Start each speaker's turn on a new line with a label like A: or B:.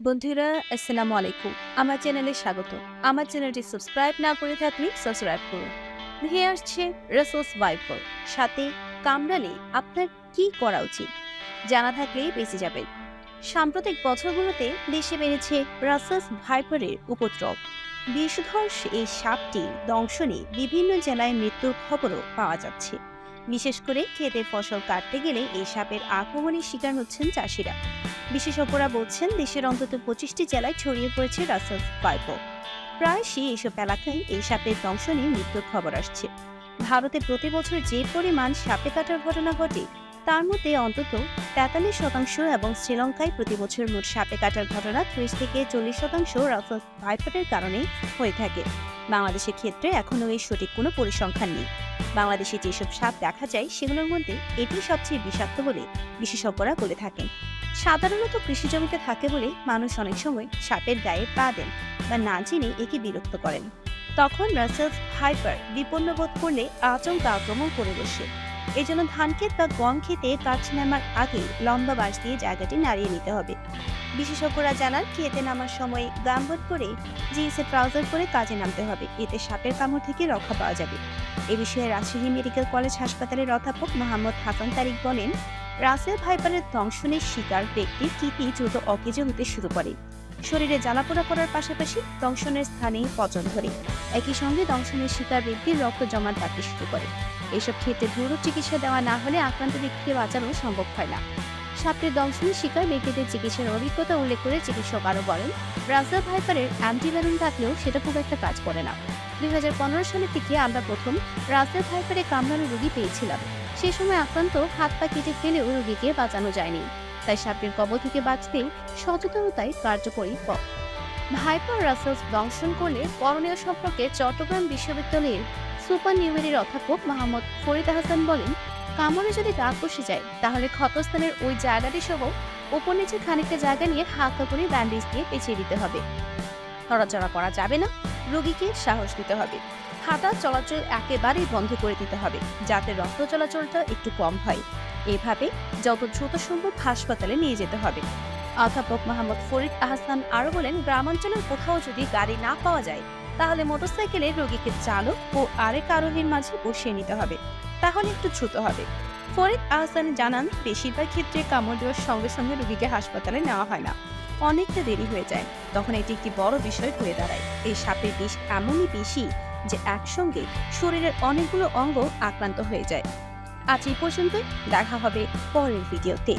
A: বন্ধুরা, আসসালামু আলাইকুম। আমার চ্যানেলে স্বাগত। আমার চ্যানেলটি সাবস্ক্রাইব না করে থাকলে সাবস্ক্রাইব করুন। ধেয়ে আসছে রাসোস ভাইপার সাথে কামড়ালে আপনার কি করা উচিত? জানা থাকলেই বেঁচে যাবেন। সাম্প্রতিক বছরগুলোতে দেশে বেড়েছে রাসাস ভাইপারের উপদ্রব। বিষধর এই সাপটি দংশনে বিভিন্ন জেলায় মৃত্যুর খবরও পাওয়া যাচ্ছে। বিশেষ করে খেতে ফসল কাটতে গেলে এই সাপের আক্রমণের শিকার হচ্ছেন চাষিরা। বিশেষজ্ঞরা বলছেন, দেশের অন্তত পঁচিশটি জেলায় ছড়িয়ে পড়েছে রাসেল পাইপো প্রায়শই এইসব এলাকায় এই সাপের দংশনে মৃত্যুর খবর আসছে। ভারতে প্রতি বছর যে পরিমাণ সাপে কাটার ঘটনা ঘটে, তার মধ্যে অন্তত তেতাল্লিশ শতাংশ এবং শ্রীলঙ্কায় প্রতি বছর মোট সাপে কাটার ঘটনা ত্রিশ থেকে চল্লিশ শতাংশ রাসেল ভাইপারের কারণে হয়ে থাকে। বাংলাদেশের ক্ষেত্রে এখনও এই সঠিক কোনো পরিসংখ্যান নেই। বাংলাদেশে যেসব সাপ দেখা যায়, সেগুলোর মধ্যে এটি সবচেয়ে বিষাক্ত বলে বিশেষজ্ঞরা বলে থাকেন। সাধারণত কৃষি জমিতে থাকে বলে মানুষ অনেক সময় সাপের গায়ে পা দেন বা না জেনে একে বিরক্ত করেন। তখন রাসেলস হাইপার বিপন্ন বোধ করলে আচমকা আক্রমণ করে বসে। এজন্য ধান ক্ষেত বা গম খেতে কাজ নামার আগে লম্বা বাঁশ দিয়ে জায়গাটি নাড়িয়ে নিতে হবে। বিশেষজ্ঞরা জানান খেতে নামার সময় গামবোধ করে জিন্সে ট্রাউজার পরে কাজে নামতে হবে। এতে সাপের কামড় থেকে রক্ষা পাওয়া যাবে। এ বিষয়ে রাজশাহী মেডিকেল কলেজ হাসপাতালের অধ্যাপক মোহাম্মদ হাসান তারিক বলেন, রাসেল ভাইপারের দংশনের শিকার ব্যক্তির কিডনি দ্রুত অকেজো হতে শুরু করে। শরীরে জ্বালাপোড়া করার পাশাপাশি দংশনের স্থানে পচন ধরে। একই সঙ্গে দংশনের শিকার ব্যক্তির রক্ত জমাট বাড়তে শুরু করে। এসব ক্ষেত্রে দ্রুত চিকিৎসা দেওয়া না হলে আক্রান্ত ব্যক্তিকে বাঁচানো সম্ভব হয় না। সাপের দংশনের শিকার ব্যক্তিদের চিকিৎসার অভিজ্ঞতা উল্লেখ করে চিকিৎসক আরও বলেন রাসেল ভাইপারের অ্যান্টিভ্যালন থাকলেও সেটা খুব একটা কাজ করে না। দুই সালের থেকে আমরা প্রথম রাসেল ভাইপারে কামড়ানো রোগী পেয়েছিলাম। সে সময় আক্রান্ত হাত পা কেটে ফেলেও রোগীকে বাঁচানো যায়নি। তাই সাপের কবল থেকে বাঁচতে সচেতনতাই কার্যকরী পথ। ভাইপার রাসেলস দংশন করলে করণীয় সম্পর্কে চট্টগ্রাম বিশ্ববিদ্যালয়ের সুপার নিউমেরির অধ্যাপক মোহাম্মদ ফরিদ হাসান বলেন, কামড়ে যদি দাগ বসে যায়, তাহলে ক্ষতস্থানের ওই জায়গাটি সহ ওপর নিচে খানিকটা জায়গা নিয়ে হালকা করে ব্যান্ডেজ দিয়ে পেঁচিয়ে দিতে হবে। নড়াচড়া করা যাবে না, রোগীকে সাহস দিতে হবে। হাঁটা চলাচল একেবারেই বন্ধ করে দিতে হবে, যাতে রক্ত চলাচলটা একটু কম হয়। এভাবে যত দ্রুত সম্ভব হাসপাতালে নিয়ে যেতে হবে। অধ্যাপক মোহাম্মদ ফরিদ আহসান আরও বলেন, গ্রামাঞ্চলের কোথাও যদি গাড়ি না পাওয়া যায়, তাহলে মোটরসাইকেলে রোগীকে চালক ও আরেক আরোহীর মাঝে বসিয়ে নিতে হবে। তাহলে একটু দ্রুত হবে। ফরিদ আহসান জানান, বেশিরভাগ ক্ষেত্রে কামড় দেওয়ার সঙ্গে সঙ্গে রোগীকে হাসপাতালে নেওয়া হয় না। অনেকটা দেরি হয়ে যায়। তখন এটি একটি বড় বিষয় হয়ে দাঁড়ায়। এই সাপের বিষ এমনই বেশি যে একসঙ্গে শরীরের অনেকগুলো অঙ্গ আক্রান্ত হয়ে যায়। আজ এই পর্যন্ত দেখা হবে পরের ভিডিওতে।